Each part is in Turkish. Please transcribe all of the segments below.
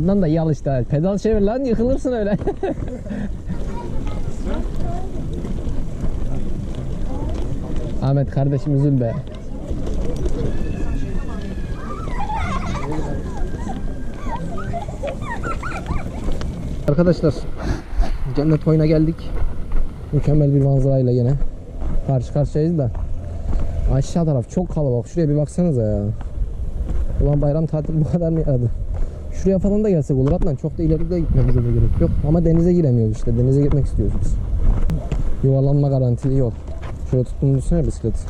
Adnan da iyi alıştı. Pedal çevir lan yıkılırsın öyle. Ahmet kardeşim üzülme. Arkadaşlar cennet oyuna geldik. Mükemmel bir manzarayla yine. Karşı karşıyayız da. Aşağı taraf çok kalabalık. Şuraya bir baksanıza ya. Ulan bayram tatili bu kadar mı yaradı? Şuraya falan da gelsek olur Adnan. Çok da ileri de gitmemize de gerek yok. Ama denize giremiyoruz işte. Denize gitmek istiyoruz biz. Yuvarlanma garantili yol. Şuraya tuttuğunu düşünsene bisikleti.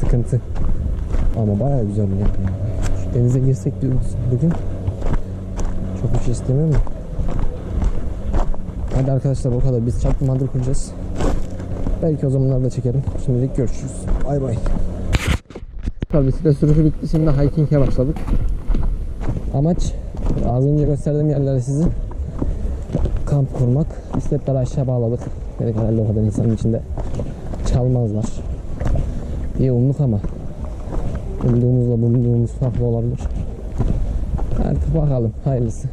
Sıkıntı. Ama bayağı güzel bir yer. Şu denize girsek diyoruz bugün. Çok bir şey istemiyorum. Hadi arkadaşlar o kadar. Biz çarpmadır kuracağız. Belki o zamanlarda çekerim. Şimdilik görüşürüz. Bay bay. Tabii bisiklet sürüşü bitti. Şimdi hiking'e başladık. Amaç az önce gösterdiğim yerlere sizi kamp kurmak. Bisikletleri aşağı bağladık. Dedik herhalde o kadar insanın içinde çalmazlar. İyi umduk ama umduğumuzla bulunduğumuz farklı olabilir. Artık bakalım hayırlısı.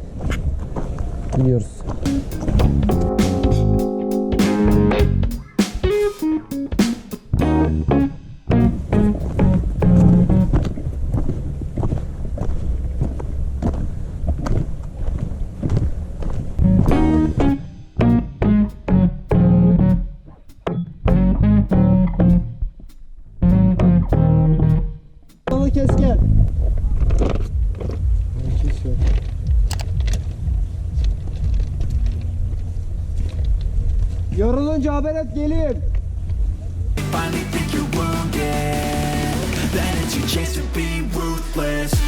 Gidiyoruz. Haber et geleyim. finally think you're wounded Then it's your chance to be ruthless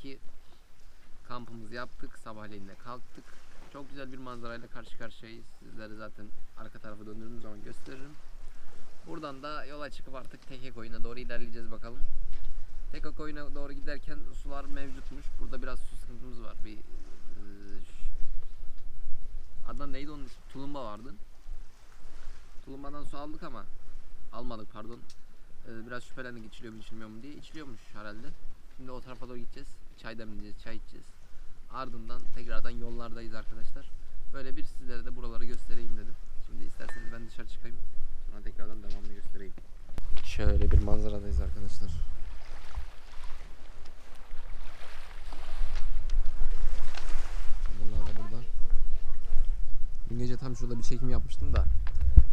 Koyun'daki kampımızı yaptık. Sabahleyin de kalktık. Çok güzel bir manzarayla karşı karşıyayız. Sizlere zaten arka tarafı döndürdüğüm zaman gösteririm. Buradan da yola çıkıp artık Teke Koyun'a doğru ilerleyeceğiz bakalım. Teke Koyun'a doğru giderken sular mevcutmuş. Burada biraz su sıkıntımız var. Bir ş- Adnan neydi onun ismi? Tulumba vardı. Tulumbadan su aldık ama almadık pardon. Ee, biraz şüphelendik içiliyor mu içilmiyor mu diye. İçiliyormuş herhalde. Şimdi o tarafa doğru gideceğiz. Çay demleyeceğiz, çay içeceğiz. Ardından tekrardan yollardayız arkadaşlar. Böyle bir sizlere de buraları göstereyim dedim. Şimdi isterseniz ben dışarı çıkayım. Sonra tekrardan devamını göstereyim. Şöyle bir manzaradayız arkadaşlar. Bunlar da burada. Dün gece tam şurada bir çekim yapmıştım da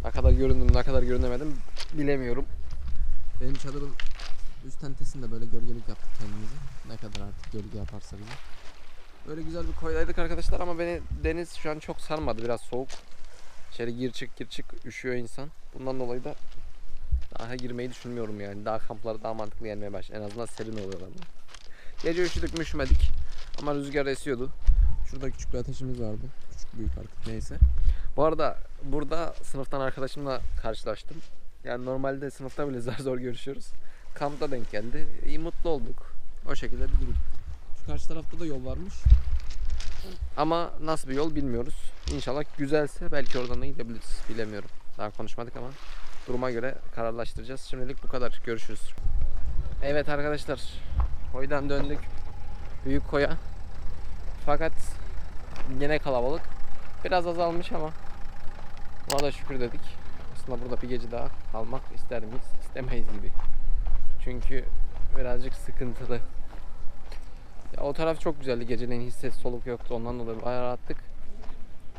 ne kadar göründüm ne kadar görünemedim bilemiyorum. Benim çadırın üst tentesinde böyle gölgelik yaptık kendimize. Ne kadar artık gölge yaparsa bize. Böyle güzel bir koydaydık arkadaşlar ama beni deniz şu an çok sarmadı. Biraz soğuk. İçeri gir çık gir çık üşüyor insan. Bundan dolayı da daha girmeyi düşünmüyorum yani. Daha kampları daha mantıklı gelmeye başladı. En azından serin oluyor ama. Gece üşüdük mü üşümedik. Ama rüzgar esiyordu. Şurada küçük bir ateşimiz vardı. Küçük büyük artık neyse. Bu arada burada sınıftan arkadaşımla karşılaştım. Yani normalde sınıfta bile zar zor görüşüyoruz. Kampta denk geldi. İyi mutlu olduk. O şekilde bir durum. Şu karşı tarafta da yol varmış. Ama nasıl bir yol bilmiyoruz. İnşallah güzelse belki oradan da gidebiliriz. Bilemiyorum. Daha konuşmadık ama duruma göre kararlaştıracağız. Şimdilik bu kadar. Görüşürüz. Evet arkadaşlar. Koydan döndük. Büyük koya. Fakat yine kalabalık. Biraz azalmış ama buna da şükür dedik. Aslında burada bir gece daha kalmak ister miyiz? İstemeyiz gibi. Çünkü birazcık sıkıntılı. Ya o taraf çok güzeldi. Geceleyin hiç ses soluk yoktu. Ondan dolayı bayağı rahattık.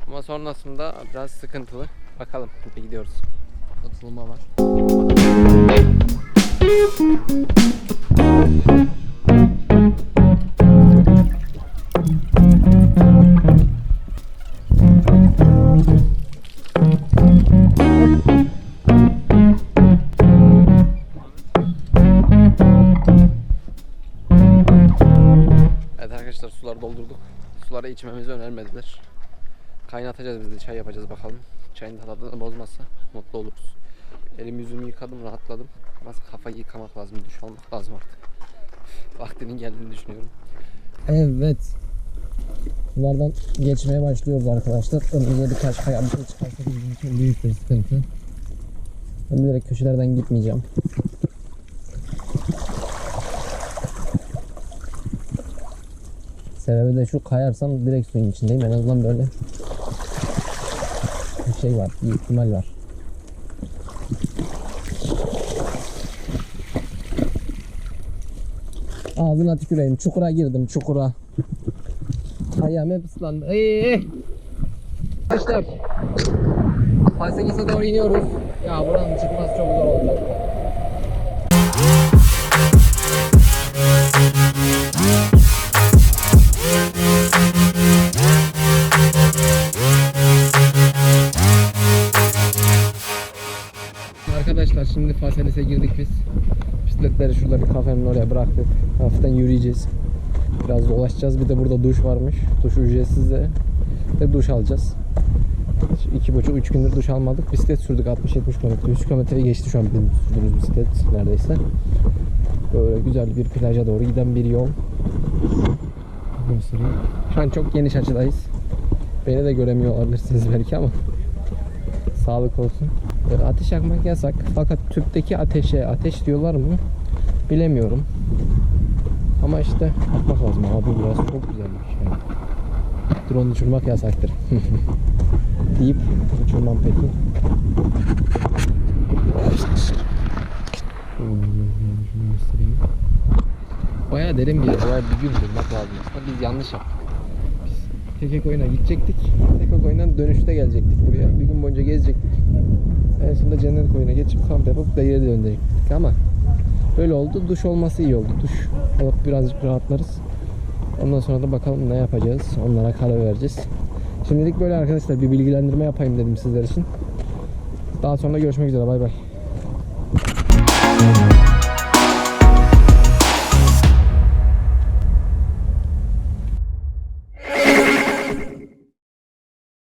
Ama sonrasında biraz sıkıntılı. Bakalım. Bir gidiyoruz. Atılma var. arkadaşlar suları doldurduk. Suları içmemizi önermediler. Kaynatacağız biz de çay yapacağız bakalım. Çayın tadını bozmazsa mutlu oluruz. Elimi yüzümü yıkadım rahatladım. Biraz kafayı yıkamak lazım, duş almak lazım artık. Vaktinin geldiğini düşünüyorum. Evet. Bunlardan geçmeye başlıyoruz arkadaşlar. Önümüze birkaç kaya bir şey çıkarsa bizim için büyük bir sıkıntı. Ben bilerek köşelerden gitmeyeceğim. Sebebi de şu kayarsam direkt suyun içindeyim. En azından böyle bir şey var, bir ihtimal var. Ağzına tüküreyim. Çukura girdim, çukura. Ayağım hep ıslandı. Ey! Arkadaşlar. Paysakis'e doğru iniyoruz. Ya buranın çıkması çok zor olacak. Arkadaşlar şimdi Faselis'e girdik biz. Bisikletleri şurada bir kafenin oraya bıraktık. Hafiften yürüyeceğiz. Biraz dolaşacağız. Bir de burada duş varmış. Duş ücretsiz de. Ve duş alacağız. Şu iki buçuk, üç gündür duş almadık. Bisiklet sürdük 60-70 kilometre. 100 kilometreyi geçti şu an bizim sürdüğümüz bisiklet neredeyse. Böyle güzel bir plaja doğru giden bir yol. Şu an çok geniş açıdayız. Beni de göremiyor olabilirsiniz belki ama sağlık olsun. Böyle ateş yakmak yasak. Fakat tüpteki ateşe ateş diyorlar mı? Bilemiyorum. Ama işte bakmak lazım abi biraz çok güzelmiş yani. Drone uçurmak yasaktır. Deyip uçurmam peki. Bayağı derin bir yer. Bayağı bir gün durmak lazım aslında. Biz yanlış yaptık. Biz Tekek oyuna gidecektik. Tekek oyundan dönüşte gelecektik buraya. Bir gün boyunca gezecektik. En sonunda cennet koyuna geçip kamp yapıp da geri dönecektik ama Öyle oldu. Duş olması iyi oldu. Duş alıp birazcık rahatlarız. Ondan sonra da bakalım ne yapacağız. Onlara karar vereceğiz. Şimdilik böyle arkadaşlar bir bilgilendirme yapayım dedim sizler için. Daha sonra görüşmek üzere. Bay bay.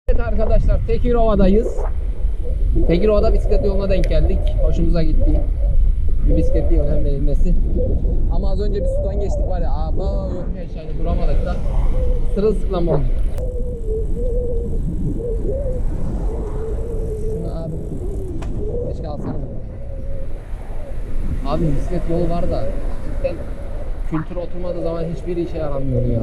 Evet arkadaşlar Tekirova'dayız. Tekirova'da bisiklet yoluna denk geldik. Hoşumuza gitti bir bisikletliğe önem verilmesi. Ama az önce bir sudan geçtik var ya, aba yok şeyde duramadık da sırılsıklam olduk. Abi, keşke alsana. Abi bisiklet yolu var da cidden kültür oturmadığı zaman hiçbir işe yaramıyor ya.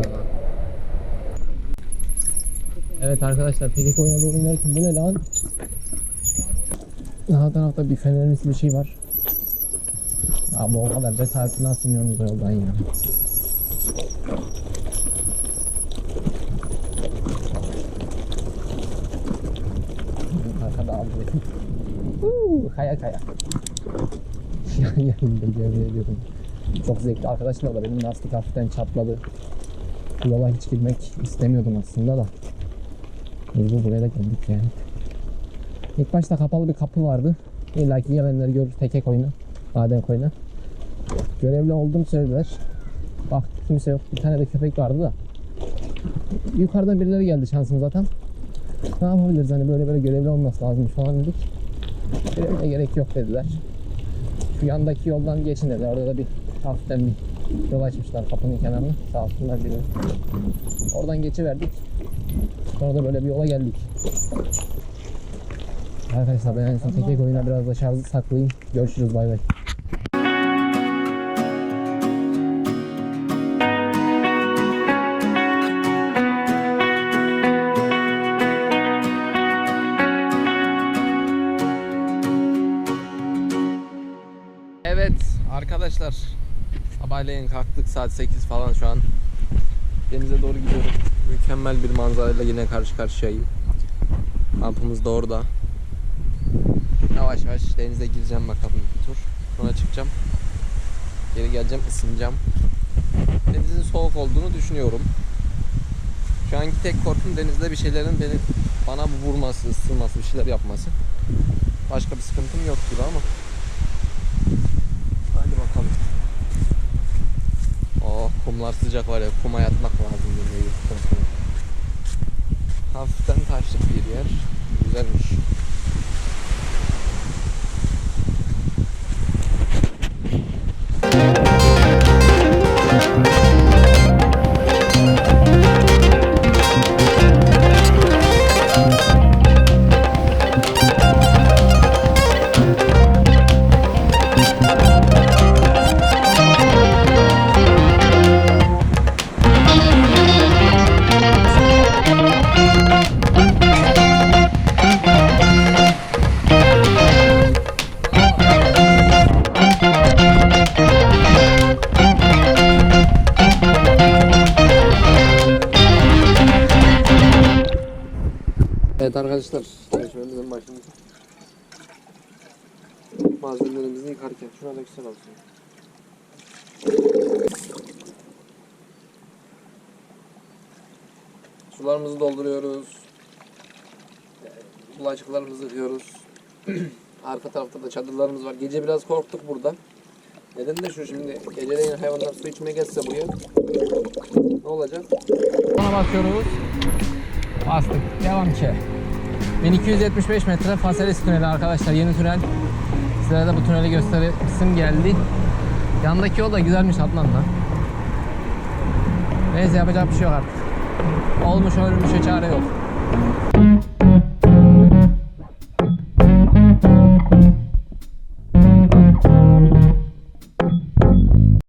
Evet arkadaşlar PKK oyuna doğru inerken bu ne lan? Sağ tarafta bir fenerlisi bir şey var. Abi o kadar cesaretli nasıl iniyorsunuz yoldan ya? Arkada abi. Huu, kaya kaya. Yanımda yemin ediyorum. Çok zevkli arkadaşlar da benim lastik hafiften çatladı. Bu yola hiç girmek istemiyordum aslında da. Mecbur buraya da geldik yani. İlk başta kapalı bir kapı vardı. İlla ki gelenler görür tekek oyunu. Maden koyuna. Görevli olduğumu söylediler. Bak kimse yok. Bir tane de köpek vardı da. Yukarıdan birileri geldi şansım zaten. Ne yapabiliriz hani böyle böyle görevli olması lazım falan dedik. Görevliye gerek yok dediler. Şu yandaki yoldan geçin dediler. Orada da bir hafiften bir yol açmışlar kapının kenarına. Sağ olsunlar biri. Oradan geçiverdik. Sonra da böyle bir yola geldik. Arkadaşlar ben en son tekek oyuna biraz da şarjı saklayayım. Görüşürüz bay bay. Evet arkadaşlar sabahleyin kalktık saat 8 falan şu an denize doğru gidiyorum. Mükemmel bir manzarayla yine karşı karşıyayım. Kampımız da orada. Yavaş yavaş denize gireceğim bakalım bir tur. Sonra çıkacağım. Geri geleceğim ısınacağım. Denizin soğuk olduğunu düşünüyorum. Şu anki tek korkum denizde bir şeylerin beni bana vurması, ısırması, bir şeyler yapması. Başka bir sıkıntım yok gibi ama. Hadi bakalım. Oh kum Kumlar sıcak var ya kuma yatmak lazım sonra. Hafiften taşlık bir yer. Güzelmiş. Arkadaşlar, görüşmemizin başında. Malzemelerimizi yıkarken şuna döksen olsun. Sularımızı dolduruyoruz. Bulaşıklarımızı yıkıyoruz. Arka tarafta da çadırlarımız var. Gece biraz korktuk burada. Neden de şu şimdi geceleyin hayvanlar su içmeye geçse buraya. Ne olacak? Ona bakıyoruz. Bastık. Devam ki. 1275 metre Faselis tüneli arkadaşlar. Yeni tünel. Sizlere de bu tüneli gösteresim geldi. Yandaki yol da güzelmiş Adnan'la. Neyse yapacak bir şey yok artık. Olmuş ölmüşe çare yok.